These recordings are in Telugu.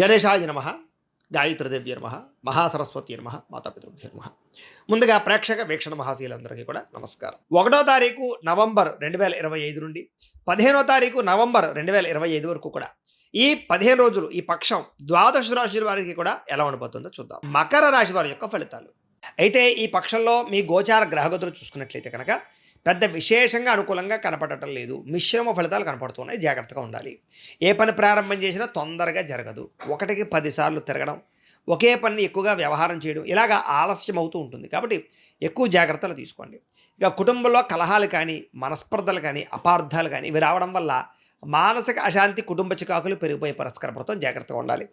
గణేశాయ నమ గాయత్రిదేవ్య నమ మహాసరస్వతి నమ మాతాపితృభ్య నమ. ముందుగా ప్రేక్షక వీక్షణ మహాశీలందరికీ కూడా నమస్కారం. ఒకటో తారీఖు నవంబర్ రెండు వేల ఇరవై ఐదు నుండి పదిహేనో తారీఖు నవంబర్ రెండు వేల ఇరవై ఐదు వరకు కూడా ఈ పదిహేను రోజులు ఈ పక్షం ద్వాదశ రాశి వారికి కూడా ఎలా ఉండబోతుందో చూద్దాం. మకర రాశి వారి యొక్క ఫలితాలు. అయితే ఈ పక్షంలో మీ గోచార గ్రహగతులు చూసుకున్నట్లయితే కనుక పెద్ద విశేషంగా అనుకూలంగా కనపడటం లేదు. మిశ్రమ ఫలితాలు కనపడుతున్నాయి. జాగ్రత్తగా ఉండాలి. ఏ పని ప్రారంభం చేసినా తొందరగా జరగదు. ఒకటికి పదిసార్లు తిరగడం ఒకే పని ఎక్కువగా వ్యవహారం చేయడం ఇలాగా ఆలస్యం అవుతూ ఉంటుంది. కాబట్టి ఎక్కువ జాగ్రత్తలు తీసుకోండి. ఇక కుటుంబంలో కలహాలు కానీ మనస్పర్ధలు కానీ అపార్థాలు కానీ ఇవి రావడం వల్ల మానసిక అశాంతి కుటుంబ చికాకులు పెరిగిపోయే పరిష్కారపడతాం జాగ్రత్తగా ఉండాలి.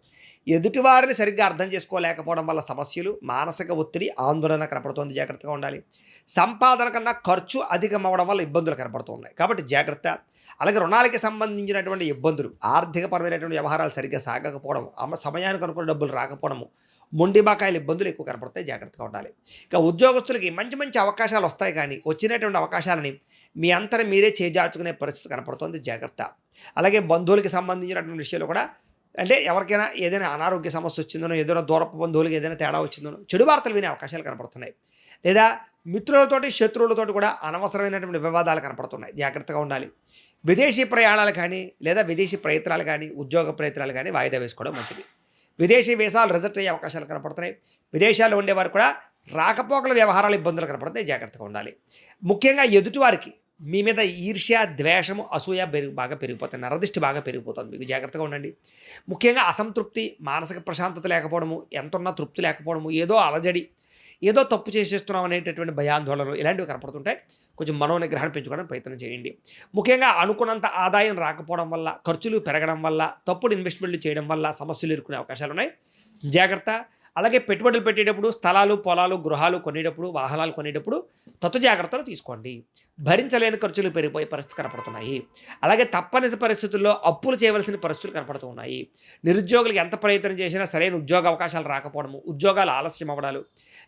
ఎదుటివారిని సరిగ్గా అర్థం చేసుకోలేకపోవడం వల్ల సమస్యలు మానసిక ఒత్తిడి ఆందోళన కనపడుతోంది. జాగ్రత్తగా ఉండాలి. సంపాదన కన్నా ఖర్చు అధికమవడం వల్ల ఇబ్బందులు కనపడుతున్నాయి. కాబట్టి జాగ్రత్త. అలాగే రుణాలకి సంబంధించినటువంటి ఇబ్బందులు ఆర్థికపరమైనటువంటి వ్యవహారాలు సరిగ్గా సాగకపోవడం అమ్మ సమయానికి అనుకున్న డబ్బులు రాకపోవడము మొండి బకాయిల ఇబ్బందులు ఎక్కువ కనపడతాయి. జాగ్రత్తగా ఉండాలి. ఇక ఉద్యోగస్తులకి మంచి మంచి అవకాశాలు వస్తాయి కానీ వచ్చినటువంటి అవకాశాలని మీ అంతరం మీరే చేజార్చుకునే పరిస్థితి కనపడుతుంది. జాగ్రత్త. అలాగే బంధువులకి సంబంధించినటువంటి విషయాలు కూడా అంటే ఎవరికైనా ఏదైనా అనారోగ్య సమస్య వచ్చిందనో ఏదైనా దూరపు బంధువులకి ఏదైనా తేడా వచ్చిందనో చెడు వార్తలు వినే అవకాశాలు కనపడుతున్నాయి. లేదా మిత్రులతోటి శత్రువులతోటి కూడా అనవసరమైనటువంటి వివాదాలు కనపడుతున్నాయి. జాగ్రత్తగా ఉండాలి. విదేశీ ప్రయాణాలు కానీ లేదా విదేశీ ప్రయత్నాలు కానీ ఉద్యోగ ప్రయత్నాలు కానీ వాయిదా వేసుకోవడం మంచిది. విదేశీ వీసాలు రిజెక్ట్ అయ్యే అవకాశాలు కనపడుతున్నాయి. విదేశాల్లో ఉండేవారు కూడా రాకపోకల వ్యవహారాలు ఇబ్బందులు కనపడతాయి జాగ్రత్తగా ఉండాలి. ముఖ్యంగా ఎదుటివారికి మీ మీద ఈర్ష్య ద్వేషము అసూయ పెరిగి బాగా పెరిగిపోతుంది నరదిష్టి బాగా పెరిగిపోతుంది. మీకు జాగ్రత్తగా ఉండండి. ముఖ్యంగా అసంతృప్తి మానసిక ప్రశాంతత లేకపోవడము ఎంతున్నా తృప్తి లేకపోవడము ఏదో అలజడి ఏదో తప్పు చేసేస్తున్నాం అనేటటువంటి భయాందోళనలు ఇలాంటివి కనపడుతుంటాయి కొంచెం మనోనిగ్రహణ పెంచుకోవడానికి ప్రయత్నం చేయండి. ముఖ్యంగా అనుకున్నంత ఆదాయం రాకపోవడం వల్ల ఖర్చులు పెరగడం వల్ల తప్పుడు ఇన్వెస్ట్మెంట్లు చేయడం వల్ల సమస్యలు ఎదుర్కొనే అవకాశాలు ఉన్నాయి. జాగ్రత్త. అలాగే పెట్టుబడులు పెట్టేటప్పుడు స్థలాలు పొలాలు గృహాలు కొనేటప్పుడు వాహనాలు కొనేటప్పుడు తత్వ జాగ్రత్తలు తీసుకోండి. భరించలేని ఖర్చులు పెరిగిపోయే పరిస్థితులు కనపడుతున్నాయి. అలాగే తప్పనిసరి పరిస్థితుల్లో అప్పులు చేయవలసిన పరిస్థితులు కనపడుతూ ఉన్నాయి. నిరుద్యోగులకు ఎంత ప్రయత్నం చేసినా సరైన ఉద్యోగ అవకాశాలు రాకపోవడము ఉద్యోగాలు ఆలస్యం అవ్వడాలు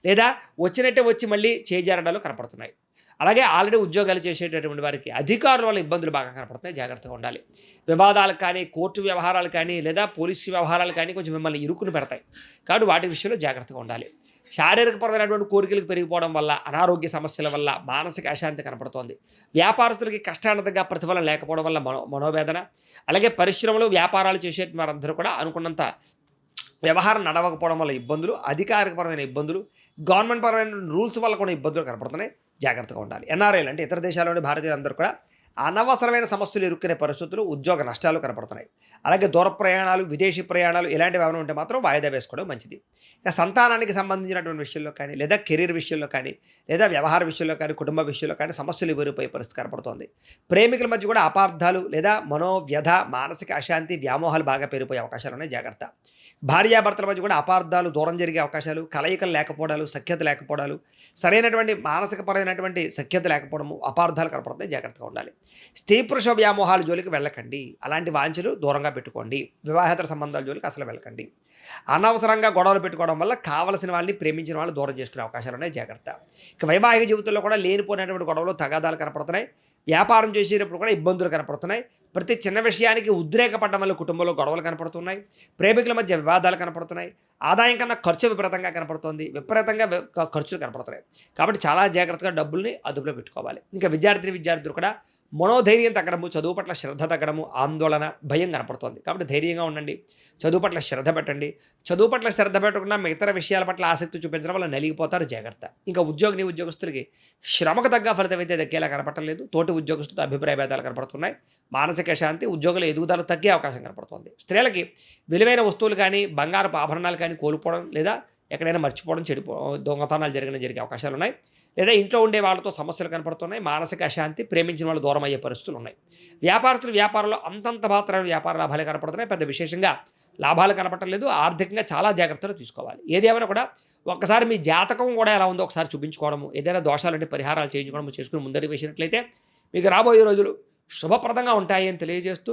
లేదా వచ్చినట్టే వచ్చి మళ్ళీ చేజారడాలు కనపడుతున్నాయి. అలాగే ఆల్రెడీ ఉద్యోగాలు చేసేటటువంటి వారికి అధికారుల వల్ల ఇబ్బందులు బాగా కనపడుతున్నాయి. జాగ్రత్తగా ఉండాలి. వివాదాలు కానీ కోర్టు వ్యవహారాలు కానీ లేదా పోలీసు వ్యవహారాలు కానీ కొంచెం మిమ్మల్ని ఇరుకును పెడతాయి. కాబట్టి వాటి విషయంలో జాగ్రత్తగా ఉండాలి. శారీరకపరమైనటువంటి కోరికలకు పెరిగిపోవడం వల్ల అనారోగ్య సమస్యల వల్ల మానసిక అశాంతి కనపడుతోంది. వ్యాపారస్తులకి కష్టానంతగా ప్రతిఫలం లేకపోవడం వల్ల మనో మనోవేదన. అలాగే పరిశ్రమలు వ్యాపారాలు చేసే వారందరూ కూడా అనుకున్నంత వ్యవహారం నడవకపోవడం వల్ల ఇబ్బందులు అధికారికపరమైన ఇబ్బందులు గవర్నమెంట్ పరమైన రూల్స్ వల్ల కూడా ఇబ్బందులు కనపడుతున్నాయి. జాగ్రత్తగా ఉండాలి. ఎన్ఆర్ఐలు అంటే ఇతర దేశాల్లోని భారతీయులందరూ కూడా అనవసరమైన సమస్యలు ఇరుక్కునే పరిస్థితులు ఉద్యోగ నష్టాలు కనపడుతున్నాయి. అలాగే దూర ప్రయాణాలు విదేశీ ప్రయాణాలు ఇలాంటివి ఏమైనా ఉంటే మాత్రం వాయిదా వేసుకోవడం మంచిది. ఇంకా సంతానానికి సంబంధించినటువంటి విషయంలో కానీ లేదా కెరీర్ విషయంలో కానీ లేదా వ్యవహార విషయంలో కానీ కుటుంబ విషయంలో కానీ సమస్యలు ఎదురైపోయే పరిస్థితి కనపడుతోంది. ప్రేమికుల మధ్య కూడా అపార్థాలు లేదా మనోవ్యధ మానసిక అశాంతి వ్యామోహాలు బాగా పెరిగిపోయే అవకాశాలు ఉన్నాయి. జాగ్రత్త. భార్యాభర్తల మధ్య కూడా అపార్థాలు దూరం జరిగే అవకాశాలు కలయికలు లేకపోవడాలు సఖ్యత లేకపోవడాలు సరైనటువంటి మానసికపరమైనటువంటి సఖ్యత లేకపోవడము అపార్థాలు కనపడతాయి జాగ్రత్తగా ఉండాలి. స్త్రీ పురుష వ్యామోహాల జోలికి వెళ్ళకండి. అలాంటి వాంఛలు దూరంగా పెట్టుకోండి. వివాహేతర సంబంధాల జోలికి అసలు వెళ్ళకండి. అనవసరంగా గొడవలు పెట్టుకోవడం వల్ల కావలసిన వాళ్ళని ప్రేమించిన వాళ్ళు దూరం చేసుకునే అవకాశాలు ఉన్నాయి. జాగ్రత్త. ఇక వైవాహిక జీవితంలో కూడా లేనిపోయినటువంటి గొడవలు తగాదాలు కనపడుతున్నాయి. వ్యాపారం చేసేటప్పుడు కూడా ఇబ్బందులు కనపడుతున్నాయి. ప్రతి చిన్న విషయానికి ఉద్రేకపడడం వల్ల కుటుంబంలో గొడవలు కనపడుతున్నాయి ప్రేమికుల మధ్య వివాదాలు కనపడుతున్నాయి ఆదాయం కన్నా ఖర్చు విపరీతంగా కనపడుతుంది విపరీతంగా ఖర్చులు కనపడుతున్నాయి. కాబట్టి చాలా జాగ్రత్తగా డబ్బుల్ని అదుపులో పెట్టుకోవాలి. ఇంకా విద్యార్థిని విద్యార్థులు కూడా మనోధైర్యం తగ్గడము చదువు పట్ల శ్రద్ధ తగ్గడము ఆందోళన భయం కనపడుతోంది. కాబట్టి ధైర్యంగా ఉండండి. చదువు పట్ల శ్రద్ధ పెట్టండి. చదువు పట్ల శ్రద్ధ పెట్టకుండా మిగతా విషయాల పట్ల ఆసక్తి చూపించడం వల్ల నలిగిపోతారు జాగ్రత్త. ఇంకా ఉద్యోగిని ఉద్యోగస్తులకి శ్రమకు తగ్గ ఫలితం అయితే దక్కేలా కనపడలేదు తోటి ఉద్యోగస్తులతో అభిప్రాయ భేదాలు కనపడుతున్నాయి. మానసిక శాంతి ఉద్యోగుల ఎదుగుదల తగ్గే అవకాశం కనపడుతుంది. స్త్రీలకి విలువైన వస్తువులు కానీ బంగారపు ఆభరణాలు కానీ కోల్పోవడం లేదా ఎక్కడైనా మర్చిపోవడం చెడిపో దొంగతనాలు జరిగిన జరిగే అవకాశాలు ఉన్నాయి. లేదా ఇంట్లో ఉండే వాళ్ళతో సమస్యలు కనపడుతున్నాయి మానసిక అశాంతి ప్రేమించిన వాళ్ళు దూరం అయ్యే పరిస్థితులు ఉన్నాయి. వ్యాపారస్తులు వ్యాపారంలో అంతంత మాత్రమే వ్యాపార లాభాలే కనపడుతున్నాయి. పెద్ద విశేషంగా లాభాలు కనపడలేదు ఆర్థికంగా చాలా జాగ్రత్తలు తీసుకోవాలి. ఏదేమైనా కూడా ఒక్కసారి మీ జాతకం కూడా ఎలా ఉందో ఒకసారి చూపించుకోవడము ఏదైనా దోషాలంటే పరిహారాలు చేయించుకోవడం చేసుకుని ముందరికి వేసినట్లయితే మీకు రాబోయే రోజులు శుభప్రదంగా ఉంటాయి అని తెలియజేస్తూ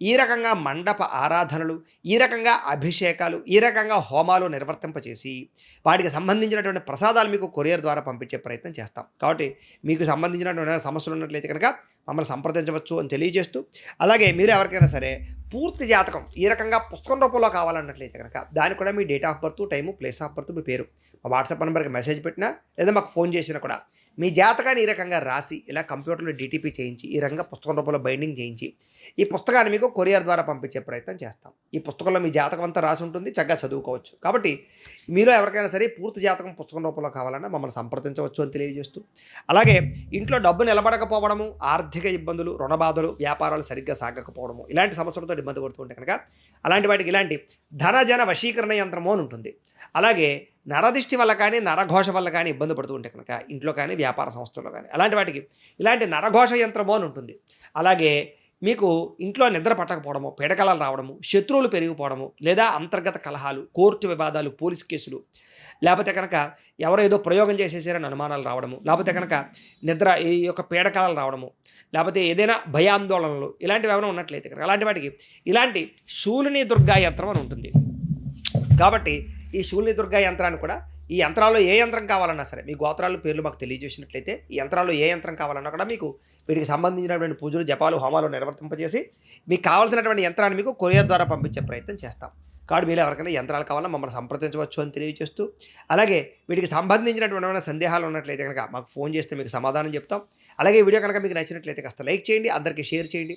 ఈ రకంగా మండప ఆరాధనలు ఈ రకంగా అభిషేకాలు ఈ రకంగా హోమాలు నిర్వర్తింపచేసి వాటికి సంబంధించినటువంటి ప్రసాదాలు మీకు కొరియర్ ద్వారా పంపించే ప్రయత్నం చేస్తాం. కాబట్టి మీకు సంబంధించినటువంటి సమస్యలు ఉన్నట్లయితే కనుక మమ్మల్ని సంప్రదించవచ్చు అని తెలియజేస్తూ అలాగే మీరు ఎవరికైనా సరే పూర్తి జాతకం ఈ రకంగా పుస్తకం రూపంలో కావాలన్నట్లయితే కనుక దానికి కూడా మీ date of birth time place of birth మీ పేరు. మా వాట్సాప్ నెంబర్కి మెసేజ్ పెట్టినా లేదా మాకు ఫోన్ చేసినా కూడా మీ జాతకాన్ని ఈ రకంగా రాసి ఇలా కంప్యూటర్లో డిటిపి చేయించి ఈ రకంగా పుస్తకం రూపంలో బైండింగ్ చేయించి ఈ పుస్తకాన్ని మీకు కొరియర్ ద్వారా పంపించే ప్రయత్నం చేస్తాం. ఈ పుస్తకంలో మీ జాతకం అంతా రాసి ఉంటుంది చక్కగా చదువుకోవచ్చు. కాబట్టి మీలో ఎవరికైనా సరే పూర్తి జాతకం పుస్తకం రూపంలో కావాలన్నా మమ్మల్ని సంప్రదించవచ్చు అని తెలియజేస్తూ. అలాగే ఇంట్లో డబ్బు నిలబడకపోవడము ఆర్థిక ఇబ్బందులు రుణ బాధలు వ్యాపారాలు సరిగ్గా సాగకపోవడము ఇలాంటి సమస్యలతో ఇబ్బంది పడుతుంటే కనుక అలాంటి వాటికి ఇలాంటి ధనజన వశీకరణ యంత్రము అని ఉంటుంది. అలాగే నరదిష్టి వల్ల కానీ నరఘోష వల్ల కానీ ఇబ్బంది పడుతూ ఉంటే కనుక ఇంట్లో కానీ వ్యాపార సంస్థల్లో కానీ అలాంటి వాటికి ఇలాంటి నరఘోష యంత్రము అని ఉంటుంది. అలాగే మీకు ఇంట్లో నిద్ర పట్టకపోవడము పిడకలలు రావడము శత్రువులు పెరిగిపోవడము లేదా అంతర్గత కలహాలు కోర్టు వివాదాలు పోలీస్ కేసులు. లేకపోతే కనుక ఎవరో ఏదో ప్రయోగం చేసేసారని అనుమానాలు రావడము లేకపోతే కనుక నిద్ర ఈ యొక్క పీడకాలలు రావడము లేకపోతే ఏదైనా భయాందోళనలు ఇలాంటివి ఏమైనా ఉన్నట్లయితే కనుక అలాంటి వాటికి ఇలాంటి శూలిని దుర్గా యంత్రం అని ఉంటుంది. కాబట్టి ఈ శూలిని దుర్గా యంత్రాన్ని కూడా ఈ యంత్రాల్లో ఏ యంత్రం కావాలన్నా సరే మీ గోత్రాల పేర్లు మాకు తెలియజేసినట్లయితే ఈ యంత్రాల్లో ఏ యంత్రం కావాలన్నా కూడా మీకు వీటికి సంబంధించినటువంటి పూజలు జపాలు హోమాలు నిర్వర్తింపజేసి మీకు కావాల్సినటువంటి యంత్రాన్ని మీకు కొరియర్ ద్వారా పంపించే ప్రయత్నం చేస్తాం. కాబట్టి మీరు ఎవరికైనా యంత్రాలు కావాలన్నా మమ్మల్ని సంప్రదించవచ్చు అని తెలియజేస్తూ అలాగే వీటికి సంబంధించినటువంటి ఏమైనా సందేహాలు ఉన్నట్లయితే కనుక మాకు ఫోన్ చేస్తే మీకు సమాధానం చెప్తాం. అలాగే వీడియో కనుక మీకు నచ్చినట్లయితే కాస్త లైక్ చేయండి అందరికీ షేర్ చేయండి.